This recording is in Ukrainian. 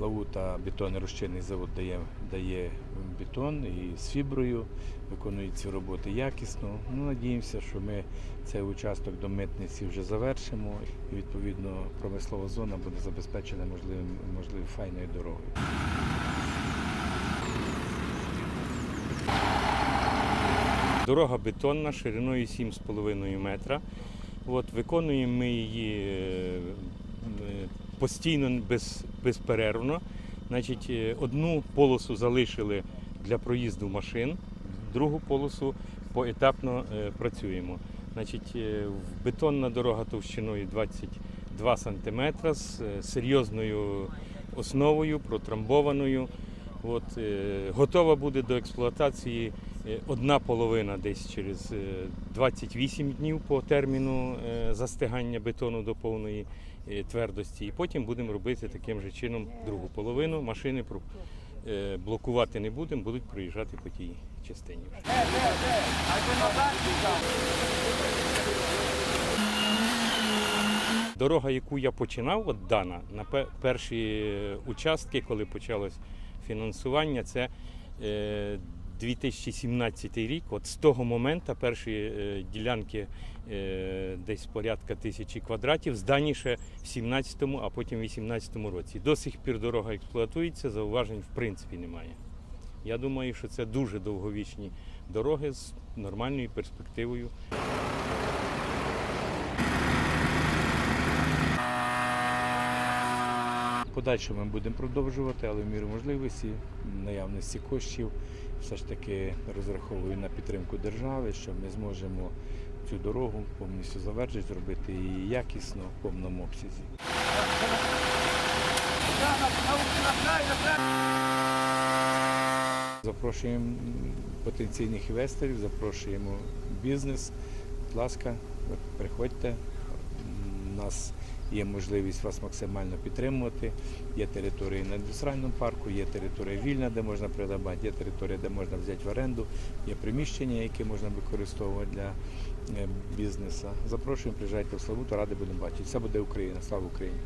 Славута бетонний розчинний завод дає, дає бетон і з фіброю, виконують ці роботи якісно. Ну, надіємося, що ми цей участок до митниці вже завершимо і відповідно промислова зона буде забезпечена можливим, можливо, файною дорогою. Дорога бетонна шириною 7,5 метра. От, виконуємо ми її е, е, постійно без, безперервно. Значить, е, одну полосу залишили для проїзду машин, другу полосу поетапно е, працюємо. Значить, е, бетонна дорога товщиною 22 см з серйозною основою, протрамбованою. От, е, готова буде до експлуатації е, одна половина десь через е, 28 днів по терміну е, застигання бетону до повної е, твердості. І потім будемо робити таким же чином другу половину. Машини е, блокувати не будемо, будуть проїжджати по тій частині. Дорога, яку я починав, от дана, на перші е, участки, коли почалось фінансування, це е, 2017 рік. От з того моменту перші е, ділянки е, десь порядка тисячі квадратів, здані ще в 17-му, а потім в 18-му році. До сих пір дорога експлуатується, зауважень в принципі немає. Я думаю, що це дуже довговічні дороги з нормальною перспективою. Подальше ми будемо продовжувати, але в міру можливості, наявності коштів, все ж таки розраховую на підтримку держави, що ми зможемо цю дорогу повністю завершити, зробити її якісно в повному обсязі. Запрошуємо потенційних інвесторів, запрошуємо бізнес. Будь ласка, приходьте. Нас є можливість вас максимально підтримувати. Є території на індустріальному парку, є територія вільна, де можна придбати, є територія, де можна взяти в оренду, є приміщення, які можна використовувати для е, бізнесу. Запрошуємо, приїжджайте в Славуту, ради будемо бачити. Все буде Україна. Слава Україні!